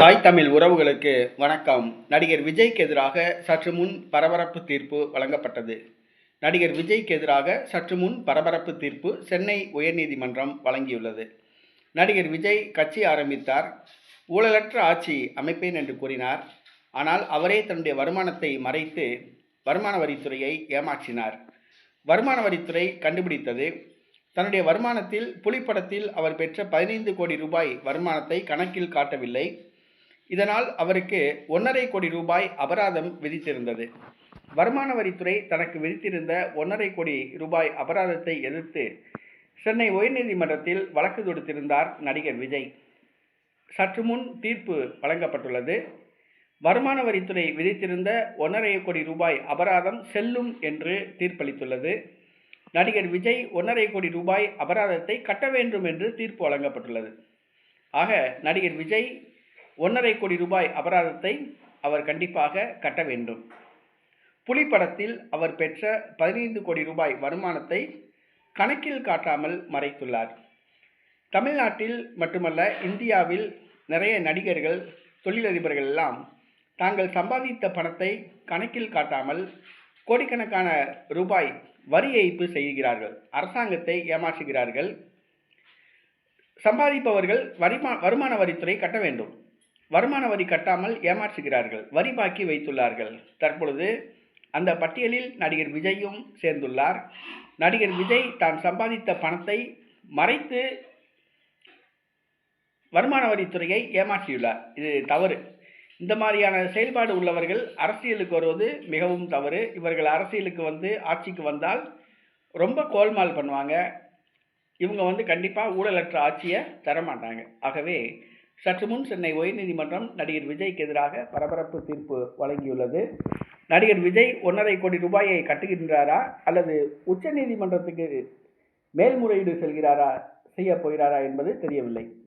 தாய் தமிழ் உறவுகளுக்கு வணக்கம். நடிகர் விஜய்க்கு எதிராக சற்று முன் பரபரப்பு தீர்ப்பு வழங்கப்பட்டது. நடிகர் விஜய்க்கு எதிராக சற்று முன் பரபரப்பு தீர்ப்பு சென்னை உயர்நீதிமன்றம் வழங்கியுள்ளது. நடிகர் விஜய் கட்சி ஆரம்பித்தார். ஊழலற்ற ஆட்சி அமைப்பேன் என்று கூறினார். ஆனால் அவரே தன்னுடைய வருமானத்தை மறைத்து வருமான வரித்துறையை ஏமாற்றினார். வருமான வரித்துறை கண்டுபிடித்தது. தன்னுடைய வருமானத்தில் புலிப்படத்தில் அவர் பெற்ற பதினைந்து கோடி ரூபாய் வருமானத்தை கணக்கில் காட்டவில்லை. இதனால் அவருக்கு ஒன்றரை கோடி ரூபாய் அபராதம் விதித்திருந்தது. வருமான வரித்துறை தனக்கு விதித்திருந்த ஒன்றரை கோடி ரூபாய் அபராதத்தை எதிர்த்து சென்னை உயர்நீதிமன்றத்தில் வழக்கு தொடுத்திருந்தார் நடிகர் விஜய். சற்று முன் தீர்ப்பு வழங்கப்பட்டுள்ளது. வருமான வரித்துறை விதித்திருந்த ஒன்றரை கோடி ரூபாய் அபராதம் செல்லும் என்று தீர்ப்பளித்துள்ளது. நடிகர் விஜய் ஒன்றரை கோடி ரூபாய் அபராதத்தை கட்ட வேண்டும் என்று தீர்ப்பு வழங்கப்பட்டுள்ளது. ஆக நடிகர் விஜய் ஒன்றரை கோடி ரூபாய் அபராதத்தை அவர் கண்டிப்பாக கட்ட வேண்டும். புலி படத்தில் அவர் பெற்ற பதினைந்து கோடி ரூபாய் வருமானத்தை கணக்கில் காட்டாமல் மறைத்துள்ளார். தமிழ்நாட்டில் மட்டுமல்ல இந்தியாவில் நிறைய நடிகர்கள் தொழிலதிபர்கள் எல்லாம் தாங்கள் சம்பாதித்த பணத்தை கணக்கில் காட்டாமல் கோடிக்கணக்கான ரூபாய் வரி ஏய்ப்பு செய்கிறார்கள் அரசாங்கத்தை ஏமாற்றுகிறார்கள். சம்பாதிப்பவர்கள் வரிமா வருமான வரித்துறை கட்ட வேண்டும். வருமான வரி கட்டாமல் ஏமாற்றுகிறார்கள் வரி பாக்கி வைத்துள்ளார்கள். தற்பொழுது அந்த பட்டியலில் நடிகர் விஜயும் சேர்ந்துள்ளார். நடிகர் விஜய் தான் சம்பாதித்த பணத்தை மறைத்து வருமான வரித்துறையை ஏமாற்றியுள்ளார். இது தவறு. இந்த மாதிரியான செயல்பாடு உள்ளவர்கள் அரசியலுக்கு வருவது மிகவும் தவறு. இவர்கள் அரசியலுக்கு வந்து ஆட்சிக்கு வந்தால் ரொம்ப கோல்மால் பண்ணுவாங்க. இவங்க வந்து கண்டிப்பாக ஊழலற்ற ஆட்சியை தரமாட்டாங்க. ஆகவே சற்று முன் சென்னை உயர்நீதிமன்றம் நடிகர் விஜய்க்கு எதிராக பரபரப்பு தீர்ப்பு வழங்கியுள்ளது. நடிகர் விஜய் ஒன்றரை கோடி ரூபாயை கட்டுகின்றாரா? அல்லது உச்சநீதிமன்றத்துக்கு மேல்முறையீடு செல்கிறாரா? செய்ய போகிறாரா என்பது தெரியவில்லை.